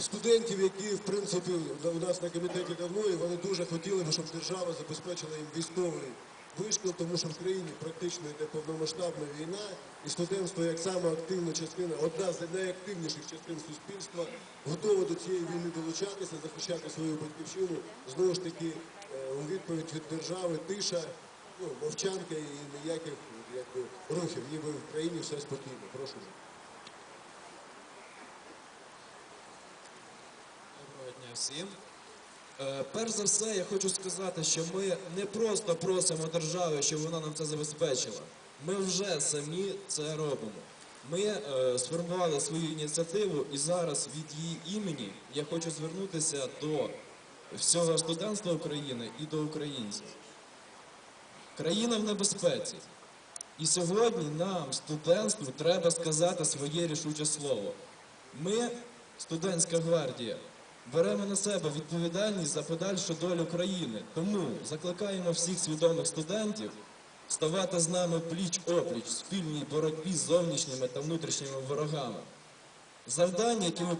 студентів, які в принципі у нас на комітеті давно, і вони дуже хотіли б, щоб держава забезпечила їм військовий вишкіл, тому що в країні практично йде повномасштабна війна, і студентство як саме активна частина, одна з найактивніших частин суспільства, готова до цієї війни долучатися, захищати свою батьківщину. Знову ж таки, е, у відповідь від держави тиша, ну, мовчанка і ніяких якби, рухів, ніби в країні все спокійно. Прошу. Дня всім. Е, Перш за все, я хочу сказати, що ми не просто просимо держави, щоб вона нам це забезпечила. Ми вже самі це робимо. Ми е, сформували свою ініціативу і зараз від її імені я хочу звернутися до всього студентства України і до українців. Країна в небезпеці. І сьогодні нам, студентству, треба сказати своє рішуче слово. Ми, студентська гвардія, беремо на себе відповідальність за подальшу долю країни. Тому закликаємо всіх свідомих студентів ставати з нами пліч опліч в спільній боротьбі з зовнішніми та внутрішніми ворогами. Завдання, які ми